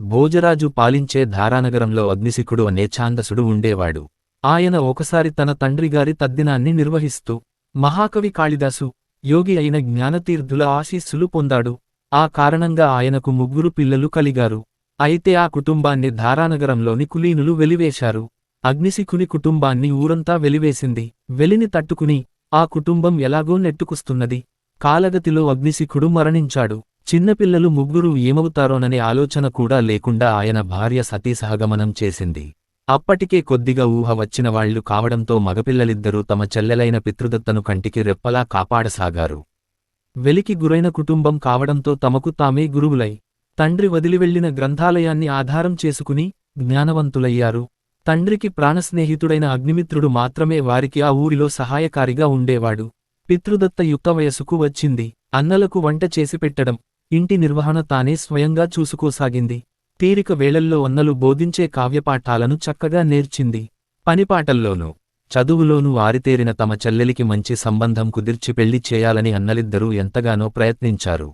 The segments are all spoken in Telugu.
భోజరాజు పాలించే ధారానగరంలో అగ్నిశిఖుడు అనే ఛాందసుడు ఉండేవాడు. ఆయన ఒకసారి తన తండ్రిగారి తద్దినాన్ని నిర్వహిస్తూ మహాకవి కాళిదాసు యోగి అయిన జ్ఞానతీర్థుల ఆశీస్సులు పొందాడు. ఆ కారణంగా ఆయనకు ముగ్గురు పిల్లలు కలిగారు. అయితే ఆ కుటుంబాన్ని ధారానగరంలోని కులీనులు వెలివేశారు. అగ్నిశిఖుని కుటుంబాన్ని ఊరంతా వెలివేసింది. వెలిని తట్టుకుని ఆ కుటుంబం ఎలాగో నెట్టుకుస్తున్నది. కాలగతిలో అగ్నిశిఖుడు మరణించాడు. చిన్నపిల్లలు ముగ్గురు ఏమవుతారోననే ఆలోచన కూడా లేకుండా ఆయన భార్య సతీ సహగమనం చేసింది. అప్పటికే కొద్దిగా ఊహ వచ్చిన వాళ్ళు కావడంతో మగపిల్లలిద్దరూ తమ చెల్లెలైన పితృదత్తను కంటికి రెప్పలా కాపాడసాగారు. వెలికి గురైన కుటుంబం కావడంతో తమకు తామే గురువులై. తండ్రి వదిలి వెళ్ళిన గ్రంథాలయాన్ని ఆధారం చేసుకుని జ్ఞానవంతులయ్యారు. తండ్రికి ప్రాణస్నేహితుడైన అగ్నిమిత్రుడు మాత్రమే వారికి ఆ ఊరిలో సహాయకారిగా ఉండేవాడు. పితృదత్త యుక్త వయసుకు వచ్చింది. అన్నలకు వంట చేసి పెట్టడం. ఇంటి నిర్వహణ తానే స్వయంగా చూసుకోసాగింది. తీరిక వేళల్లో అన్నలు బోధించే కావ్యపాఠాలను చక్కగా నేర్చింది. పనిపాటల్లోనూ చదువులోనూ ఆరితేరిన తమ చెల్లెలికి మంచి సంబంధం కుదిర్చి పెళ్ళి చేయాలని అన్నలిద్దరూ ఎంతగానో ప్రయత్నించారు.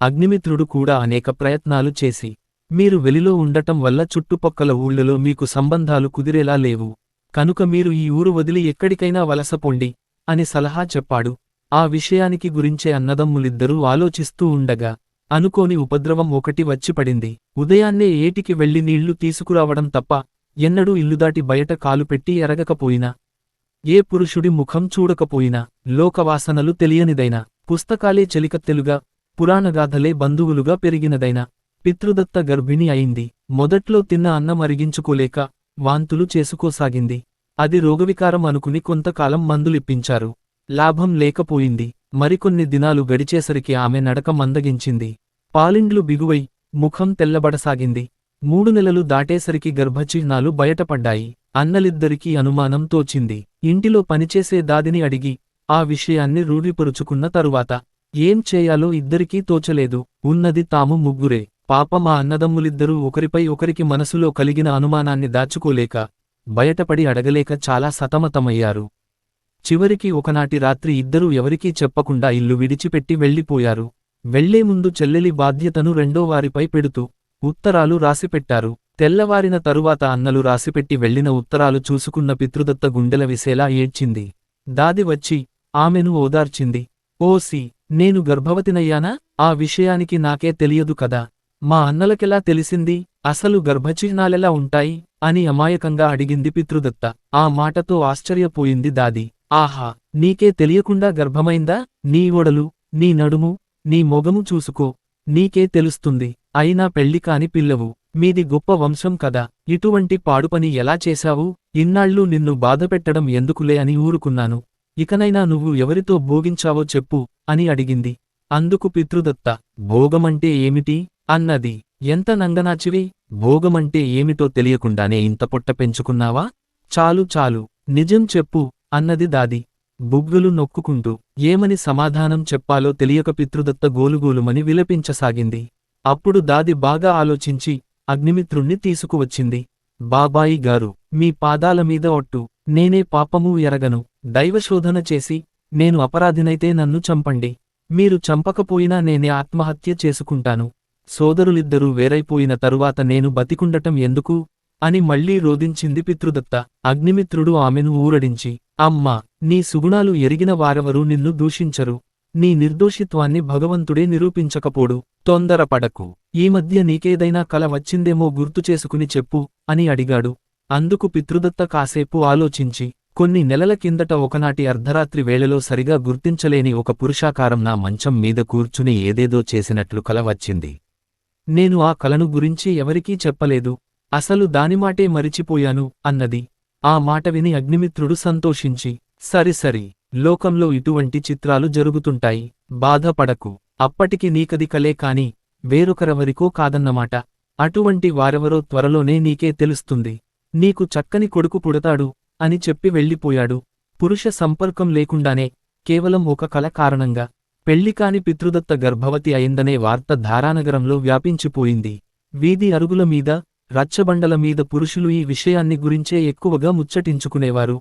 అగ్నిమిత్రుడు కూడా అనేక ప్రయత్నాలు చేసి మీరు వెలిలో ఉండటం వల్ల చుట్టుపక్కల ఊళ్ళలో మీకు సంబంధాలు కుదిరేలా లేవు. కనుక మీరు ఈ ఊరు వదిలి ఎక్కడికైనా వలసపొండి అని సలహా చెప్పాడు. ఆ విషయానికి గురించే అన్నదమ్ములిద్దరూ ఆలోచిస్తూ ఉండగా అనుకోని ఉపద్రవం ఒకటి వచ్చిపడింది ఉదయాన్నే ఏటికి వెళ్ళి నీళ్ళు తీసుకురావడం తప్ప ఎన్నడూ ఇల్లుదాటి బయట కాలుపెట్టి ఎరగకపోయినా ఏ పురుషుడి ముఖం చూడకపోయినా లోకవాసనలు తెలియనిదైనా పుస్తకాలే చెలికత్తెలుగా పురాణగాథలే బంధువులుగా పెరిగినదైనా పితృదత్త గర్భిణి అయింది. మొదట్లో తిన్న అన్నం అరిగించుకోలేక వాంతులు చేసుకోసాగింది. అది రోగవికారం అనుకుని కొంతకాలం మందులిప్పించారు. లాభం లేకపోయింది. మరికొన్ని దినాలు గడిచేసరికి ఆమె నడక మందగించింది. పాలిండ్లు బిగువై ముఖం తెల్లబడసాగింది. మూడు నెలలు దాటేసరికి గర్భచిహ్నాలు బయటపడ్డాయి. అన్నలిద్దరికీ అనుమానం తోచింది. ఇంటిలో పనిచేసే దాదిని అడిగి ఆ విషయాన్ని రూఢిపరుచుకున్న తరువాత ఏం చేయాలో ఇద్దరికీ తోచలేదు. ఉన్నది తాము ముగ్గురే. పాప మా అన్నదమ్ములిద్దరూ ఒకరిపై ఒకరికి మనసులో కలిగిన అనుమానాన్ని దాచుకోలేక బయటపడి అడగలేక చాలా సతమతమయ్యారు. చివరికి ఒకనాటి రాత్రి ఇద్దరూ ఎవరికీ చెప్పకుండా ఇల్లు విడిచిపెట్టి వెళ్ళిపోయారు. వెళ్ళే ముందు చెల్లెలి బాధ్యతను రెండో వారిపై పెడుతూ ఉత్తరాలు రాసిపెట్టారు. తెల్లవారిన తరువాత అన్నలు రాసిపెట్టి వెళ్ళిన ఉత్తరాలు చూసుకున్న పితృదత్త గుండెల విసేలా ఏడ్చింది. దాది వచ్చి ఆమెను ఓదార్చింది. ఓసి నేను గర్భవతినయ్యానా? ఆ విషయానికి నాకే తెలియదు కదా. మా అన్నలకెలా తెలిసింది? అసలు గర్భచిహ్నాలెలా ఉంటాయి? అని అమాయకంగా అడిగింది పితృదత్త. ఆ మాటతో ఆశ్చర్యపోయింది దాది. ఆహా నీకే తెలియకుండా గర్భమైందా? నీ ఒడలు నీ నడుము నీ మొగము చూసుకో. నీకే తెలుస్తుంది అయినా పెళ్ళి కాని పిల్లవు. మీది గొప్ప వంశం కదా. ఇటువంటి పాడుపని ఎలా చేశావు? ఇన్నాళ్ళు నిన్ను బాధపెట్టడం ఎందుకులే అని ఊరుకున్నాను. ఇకనైనా నువ్వు ఎవరితో భోగించావో చెప్పు అని అడిగింది. అందుకు పితృదత్త భోగమంటే ఏమిటి? అన్నది. ఎంత నంగనాచివి? భోగమంటే ఏమిటో తెలియకుండానే ఇంత పొట్ట పెంచుకున్నావా? చాలు చాలు. నిజం చెప్పు అన్నది దాది. బుగ్గులు నొక్కుకుంటూ ఏమని సమాధానం చెప్పాలో తెలియక పితృదత్త గోలుగోలుమని విలపించసాగింది. అప్పుడు దాది బాగా ఆలోచించి అగ్నిమిత్రుణ్ణి తీసుకువచ్చింది. బాబాయి గారు మీ పాదాల మీద ఒట్టు నేనే పాపమూ ఎరగను దైవశోధన చేసి నేను అపరాధినైతే నన్ను చంపండి. మీరు చంపకపోయినా నేనే ఆత్మహత్య చేసుకుంటాను. సోదరులిద్దరూ వేరైపోయిన తరువాత నేను బతికుండటం ఎందుకు? అని మళ్ళీ రోదించింది పితృదత్త. అగ్నిమిత్రుడు ఆమెను ఊరడించి అమ్మా నీ సుగుణాలు ఎరిగిన వారెవరూ నిన్ను దూషించరు. నీ నిర్దోషిత్వాన్ని భగవంతుడే నిరూపించకపోడు. తొందరపడకు. ఈ మధ్య నీకేదైనా కల వచ్చిందేమో గుర్తు చేసుకుని చెప్పు అని అడిగాడు. అందుకు పితృదత్త కాసేపు ఆలోచించి కొన్ని నెలల కిందట ఒకనాటి అర్ధరాత్రి వేళలో సరిగా గుర్తించలేని ఒక పురుషాకారం నా మంచం మీద కూర్చుని ఏదేదో చేసినట్లు కల వచ్చింది. నేను ఆ కలను గురించి ఎవరికీ చెప్పలేదు. అసలు దానిమాటే మరిచిపోయాను అన్నది. ఆ మాట విని అగ్నిమిత్రుడు సంతోషించి సరిసరి లోకంలో ఇటువంటి చిత్రాలు జరుగుతుంటాయి బాధపడకు అప్పటికి నీకది కలే కాని వేరొకరెవరికో కాదన్నమాట. అటువంటి వారెవరో త్వరలోనే నీకే తెలుస్తుంది. నీకు చక్కని కొడుకు పుడతాడు అని చెప్పి వెళ్ళిపోయాడు. పురుష సంపర్కం లేకుండానే కేవలం ఒక కల కారణంగా పెళ్ళికాని పితృదత్త గర్భవతి అయిందనే వార్త ధారానగరంలో వ్యాపించిపోయింది. వీధి అరుగుల మీద రచ్చబండల మీద పురుషులు ఈ విషయాన్ని గురించే ఎక్కువగా ముచ్చటించుకునేవారు.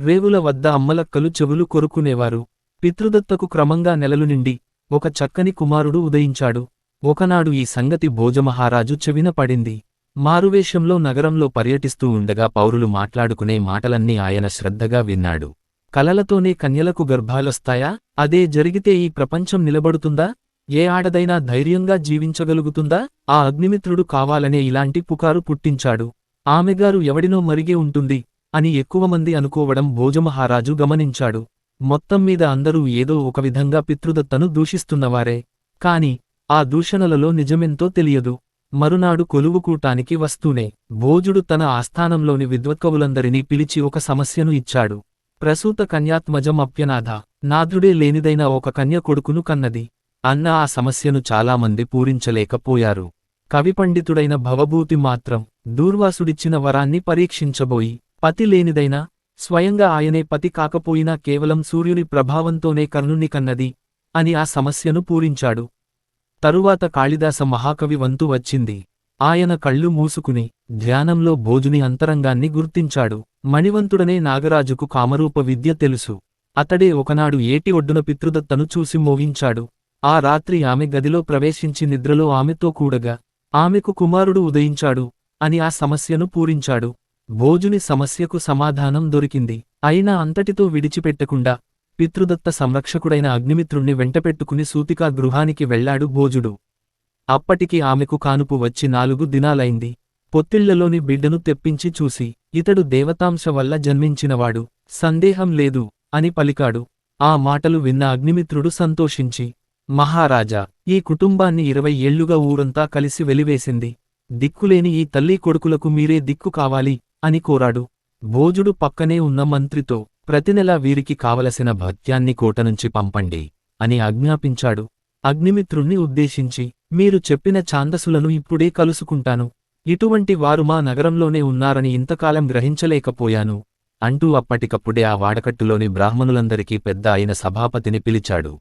రేవుల వద్ద అమ్మలక్కలు చెవులు కొరుకునేవారు పితృదత్తకు క్రమంగా నెలలు నిండి ఒక చక్కని కుమారుడు ఉదయించాడు. ఒకనాడు ఈ సంగతి భోజమహారాజు చెవిన పడింది. మారువేషంలో నగరంలో పర్యటిస్తూ ఉండగా పౌరులు మాట్లాడుకునే మాటలన్నీ ఆయన శ్రద్ధగా విన్నాడు. కలలతోనే కన్యలకు గర్భాలొస్తాయా? అదే జరిగితే ఈ ప్రపంచం నిలబడుతుందా? ఏ ఆడదైనా ధైర్యంగా జీవించగలుగుతుందా? ఆ అగ్నిమిత్రుడు కావాలనే ఇలాంటి పుకారు పుట్టించాడు. ఆమెగారు ఎవడినో మరిగే ఉంటుంది అని ఎక్కువమంది అనుకోవడం భోజమహారాజు గమనించాడు. మొత్తం మీద అందరూ ఏదో ఒక విధంగా పితృదత్తను దూషిస్తున్నవారే. కాని ఆ దూషణలలో నిజమెంతో తెలియదు. మరునాడు కొలువుకూటానికి వస్తూనే భోజుడు తన ఆస్థానంలోని విద్వత్కవులందరినీ పిలిచి ఒక సమస్యను ఇచ్చాడు. ప్రసూత కన్యాత్మజం అప్యనాథ నాథుడే లేనిదైన ఒక కన్య కొడుకును కన్నది. అన్న ఆ సమస్యను చాలామంది పూరించలేకపోయారు. కవిపండితుడైన భవభూతి మాత్రం దూర్వాసుడిచ్చిన వరాన్ని పరీక్షించబోయి పతి లేనిదైనా స్వయంగా ఆయనే పతి కాకపోయినా కేవలం సూర్యుని ప్రభావంతోనే కర్ణుని కన్నది అని ఆ సమస్యను పూరించాడు. తరువాత కాళిదాస మహాకవి వంతు వచ్చింది. ఆయన కళ్ళు మూసుకుని ధ్యానంలో భోజుని అంతరంగాన్ని గుర్తించాడు. మణివంతుడనే నాగరాజుకు కామరూప విద్య తెలుసు. అతడే ఒకనాడు ఏటి ఒడ్డున పితృదత్తను చూసి మోగించాడు ఆ రాత్రి ఆమె గదిలో ప్రవేశించి నిద్రలో ఆమెతో కూడగా ఆమెకు కుమారుడు ఉదయించాడు అని ఆ సమస్యను పూరించాడు. భోజుని సమస్యకు సమాధానం దొరికింది. అయినా అంతటితో విడిచిపెట్టకుండా పితృదత్త సంరక్షకుడైన అగ్నిమిత్రుణ్ణి వెంటపెట్టుకుని సూతికా గృహానికి వెళ్ళాడు భోజుడు. అప్పటికి ఆమెకు కానుపు వచ్చి నాలుగు దినాలైంది. పొత్తిళ్ళలోని బిడ్డను తెప్పించి చూసి ఇతడు దేవతాంశ వల్ల జన్మించినవాడు సందేహం లేదు అని పలికాడు. ఆ మాటలు విన్న అగ్నిమిత్రుడు సంతోషించి మహారాజా ఈ కుటుంబాన్ని ఇరవై ఏళ్ళుగా ఊరంతా కలిసి వెలివేసింది. దిక్కులేని ఈ తల్లి కొడుకులకు మీరే దిక్కు కావాలి అని కోరాడు. భోజుడు పక్కనే ఉన్న మంత్రితో ప్రతినెలా వీరికి కావలసిన భత్యాన్ని కోటనుంచి పంపండి అని ఆజ్ఞాపించాడు. అగ్నిమిత్రుణ్ణి ఉద్దేశించి మీరు చెప్పిన ఛాందసులను ఇప్పుడే కలుసుకుంటాను. ఇటువంటి వారు మా నగరంలోనే ఉన్నారని ఇంతకాలం గ్రహించలేకపోయాను. అంటూ అప్పటికప్పుడే ఆ వాడకట్టులోని బ్రాహ్మణులందరికీ పెద్ద అయిన సభాపతిని పిలిచాడు.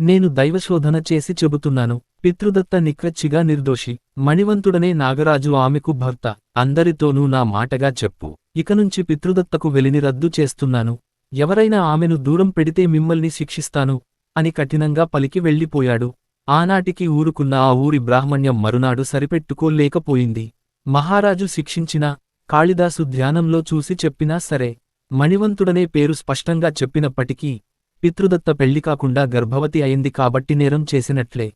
నేను దైవశోధన చేసి చెబుతున్నాను. పితృదత్త నిక్వెచ్చిగా నిర్దోషి. మణివంతుడనే నాగరాజు ఆమెకు భర్త. అందరితోనూ నా మాటగా చెప్పు. ఇకనుంచి పితృదత్తకు వెలిని రద్దు చేస్తున్నాను. ఎవరైనా ఆమెను దూరం పెడితే మిమ్మల్ని శిక్షిస్తాను అని కఠినంగా పలికి వెళ్ళిపోయాడు. ఆనాటికి ఊరుకున్న ఆ ఊరి బ్రాహ్మణ్యం మరునాడు సరిపెట్టుకోలేకపోయింది. మహారాజు శిక్షించినా కాళిదాసు ధ్యానంలో చూసి చెప్పినా సరే మణివంతుడనే పేరు స్పష్టంగా చెప్పినప్పటికీ పితృదత్త పెళ్ళి కాకుండా గర్భవతి అయింది కాబట్టి నేరం చేసినట్లే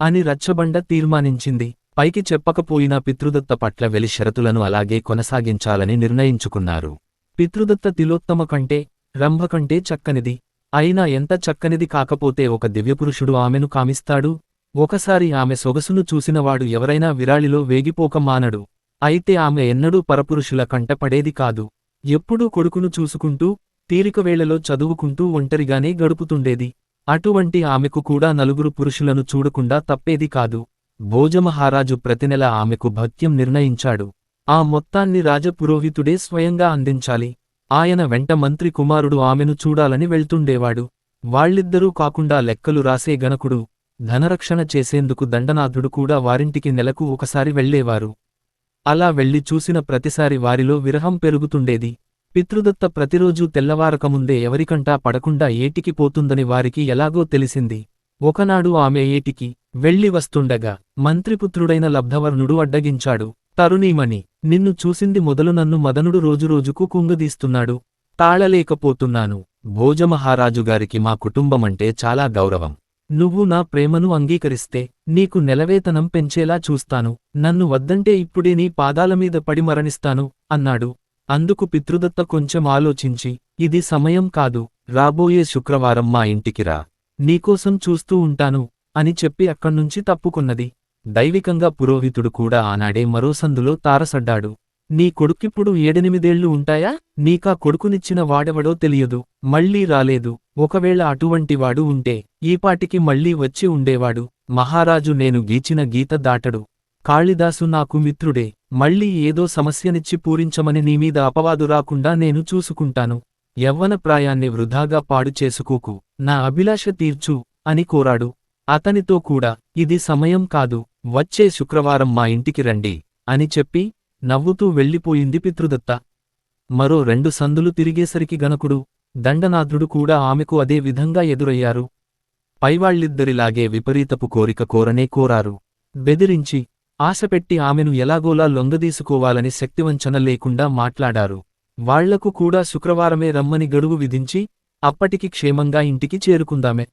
అని రచ్చబండ తీర్మానించింది. పైకి చెప్పకపోయినా పితృదత్త పట్ల వెలి షరతులను అలాగే కొనసాగించాలని నిర్ణయించుకున్నారు. పితృదత్త తిలోత్తమ కంటే రంభ కంటే చక్కనిది. అయినా ఎంత చక్కనిది కాకపోతే ఒక దివ్యపురుషుడు ఆమెను కామిస్తాడు. ఒకసారి ఆమె సొగసును చూసినవాడు ఎవరైనా విరాళిలో వేగిపోక మానడు. అయితే ఆమె ఎన్నడూ పరపురుషుల కంటపడేది కాదు. ఎప్పుడూ కొడుకును చూసుకుంటూ తీరికవేళలో చదువుకుంటూ ఒంటరిగానే గడుపుతుండేది. అటువంటి ఆమెకు కూడా నలుగురు పురుషులను చూడకుండా తప్పేది కాదు. భోజమహారాజు ప్రతినెల ఆమెకు భత్యం నిర్ణయించాడు. ఆ మొత్తాన్ని రాజపురోహితుడే స్వయంగా అందించాలి. ఆయన వెంట మంత్రి కుమారుడు ఆమెను చూడాలని వెళ్తుండేవాడు. వాళ్ళిద్దరూ కాకుండా లెక్కలు రాసే గణకుడు ధనరక్షణ చేసేందుకు దండనాథుడు కూడా వారింటికి నెలకు ఒకసారి వెళ్ళేవారు అలా వెళ్ళి చూసిన ప్రతిసారి వారిలో విరహం పెరుగుతుండేది. పితృదత్త ప్రతిరోజూ తెల్లవారకముందే ఎవరికంటా పడకుండా ఏటికి పోతుందని వారికి ఎలాగో తెలిసింది. ఒకనాడు ఆమె ఏటికి వెళ్ళి వస్తుండగా మంత్రిపుత్రుడైన లబ్ధవర్ణుడు అడ్డగించాడు తరుణీమణి నిన్ను చూసింది మొదలు నన్ను మదనుడు రోజురోజుకు కుంగదీస్తున్నాడు. తాళలేకపోతున్నాను. భోజమహారాజుగారికి మా కుటుంబమంటే చాలా గౌరవం. నువ్వు నా ప్రేమను అంగీకరిస్తే నీకు నెలవేతనం పెంచేలా చూస్తాను. నన్ను వద్దంటే ఇప్పుడే నీ పాదాలమీద పడి మరణిస్తాను అన్నాడు. అందుకు పితృదత్త కొంచెం ఆలోచించి ఇది సమయం కాదు రాబోయే శుక్రవారం మా ఇంటికి రా నీకోసం చూస్తూ ఉంటాను అని చెప్పి అక్కడ్నుంచి తప్పుకున్నది. దైవికంగా పురోహితుడు కూడా ఆనాడే మరో సందులో తారసడ్డాడు. నీ కొడుకిప్పుడు ఏడెనిమిదేళ్ళు ఉంటాయా? నీకా కొడుకునిచ్చిన వాడెవడో తెలియదు మళ్ళీ రాలేదు. ఒకవేళ అటువంటివాడు ఉంటే ఈపాటికి మళ్ళీ వచ్చి ఉండేవాడు. మహారాజు నేను గీచిన గీత దాటడు. కాళిదాసు నాకు మిత్రుడే మళ్ళీ ఏదో సమస్యనిచ్చి పూరించమని నీమీద అపవాదు రాకుండా నేను చూసుకుంటాను. యవ్వన ప్రాయాన్ని వృధాగా పాడు చేసుకోకు నా అభిలాష తీర్చు అని కోరాడు. అతనితో కూడా ఇది సమయం కాదు వచ్చే శుక్రవారం మా ఇంటికి రండి అని చెప్పి నవ్వుతూ వెళ్ళిపోయింది పితృదత్త. మరో రెండు సందులు తిరిగేసరికి గణకుడు దండనాథుడు కూడా ఆమెకు అదే విధంగా ఎదురయ్యారు. పైవాళ్ళిద్దరిలాగే విపరీతపు కోరిక కోరనే కోరారు. బెదిరించి ఆశపెట్టి ఆమెను ఎలాగోలా లొంగదీసుకోవాలని శక్తివంచన లేకుండా మాట్లాడారు. వాళ్ళకు కూడా శుక్రవారమే రమ్మని గడువు విధించి అప్పటికి క్షేమంగా ఇంటికి చేరుకుందామే.